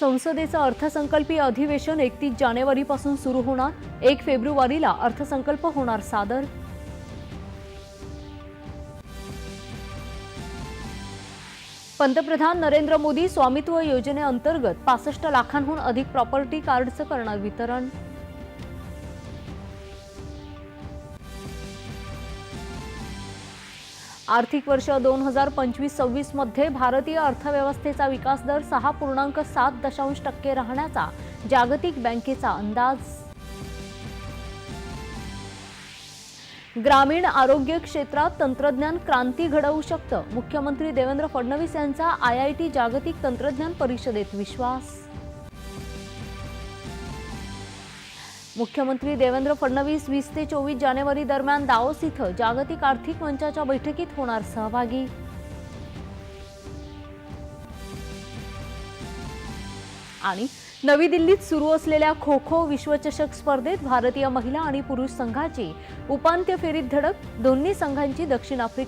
संसदेचं अर्थसंकल्पीय अधिवेशन एकतीस जानेवारीपासून सुरू होणार. एक फेब्रुवारीला अर्थसंकल्प होणार सादर. पंतप्रधान नरेंद्र मोदी स्वामित्व योजनेअंतर्गत पासष्ट लाखांहून अधिक प्रॉपर्टी कार्डचं करणार वितरण. आर्थिक वर्ष दोन हजार पंचवीस सव्वीसमध्ये भारतीय अर्थव्यवस्थेचा विकास दर सहा पूर्णांक सात दशांश टक्के राहण्याचा जागतिक बँकेचा अंदाज. ग्रामीण आरोग्य क्षेत्रात तंत्रज्ञान क्रांती घडवू शकतं मुख्यमंत्री देवेंद्र फडणवीस यांचा आय आय टी जागतिक तंत्रज्ञान परिषदेत विश्वास. मुख्यमंत्री देवेंद्र फडणवीस वीस ते चोवीस जानेवारी दरम्यान दाओस इथं जागतिक आर्थिक मंचाच्या बैठकीत होणार सहभागी. आणि नवी दिल्लीत सुरू असलेल्या खो खो विश्वचषक स्पर्धेत भारतीय महिला आणि पुरुष संघाची उपांत्य फेरीत धडक दोन्ही संघांची दक्षिण आफ्रिका